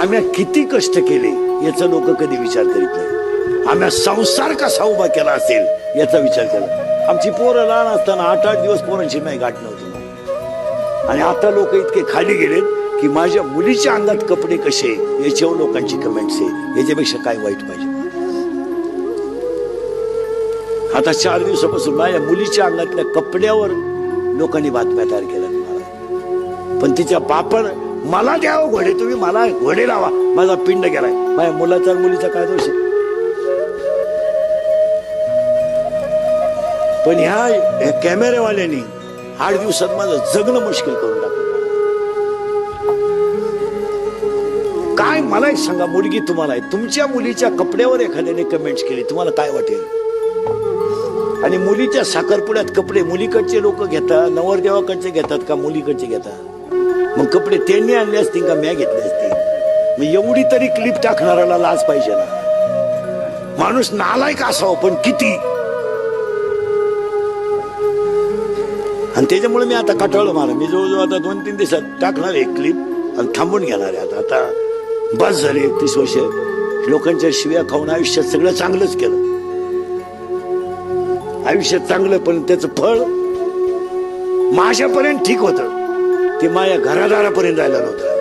आम्ही किती कष्ट केले याचा लोक कधी विचार करीत नाही. आम्ही संसार कसा उभा केला असेल याचा विचार केला. आमची पोरं लहान असताना आठ आठ दिवस पोरांची नाही गाठ नव्हती. आणि आता लोक इतके खाली गेलेत की माझ्या मुलीच्या अंगात कपडे कसे याच्यावर लोकांची कमेंट्स आहे याच्यापेक्षा काय वाईट पाहिजे? आता चार दिवसापासून माझ्या मुलीच्या अंगातल्या कपड्यावर लोकांनी बातम्या तयार केल्या पण तिच्या बापण मला द्यावं हो घोडे तुम्ही मला घोडे लावा. माझा पिंड गेलाय. माझ्या मुलाचा मुलीचा काय दोष आहे? पण ह्या ह्या आठ दिवसात माझं जगणं मुश्किल करून टाकलं. काय मला एक सांगा मुलगी तुम्हाला आहे. तुमच्या मुलीच्या कपड्यावर एखाद्याने कमेंट्स केली तुम्हाला काय वाटेल? आणि मुलीच्या साखरपुड्यात कपडे मुलीकडचे लोक घेतात नवरदेवाकडचे घेतात का मुलीकडचे घेतात? कपडे त्यांनी आणले असतील का? म्या घेतले असतील. मग एवढी तरी क्लिप टाकणाऱ्याला लाज पाहिजे ना. माणूस नालायक असावं पण किती? आणि त्याच्यामुळे मी आता कटाळलो मला. मी जवळजवळ आता दोन तीन दिवसात टाकणार एक क्लिप आणि थांबून घेणार आहे आता. आता बस झाली एकतीस वर्ष. लोकांच्या शिव्या खाऊन आयुष्यात सगळं चांगलंच केलं. आयुष्यात चांगलं पण त्याचं फळ माझ्यापर्यंत ठीक होतं. ते माझ्या घरादारापर्यंत जायला नव्हतं